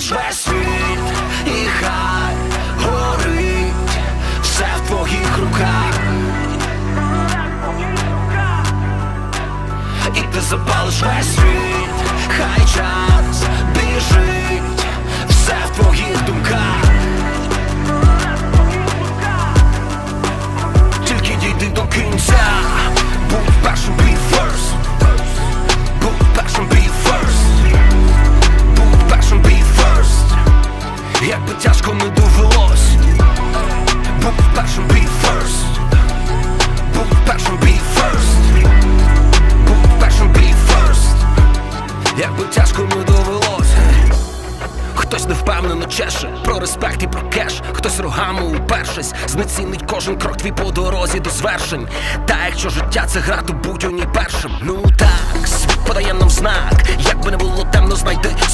Весь світ і хай горить. Все в твоїх руках. І ти запалиш весь світ, хай час не довелось Будь першим be first Будь першим be first Будь першим be first Як би тяжко не довелось Хтось невпевнено чеше про респект і про кеш, хтось рогами упершись, знецінить кожен крок твій по дорозі до звершень. Та якщо життя це гра, то будь у ній першим. Ну так, світ подає нам знак, як би не було темно, маяк.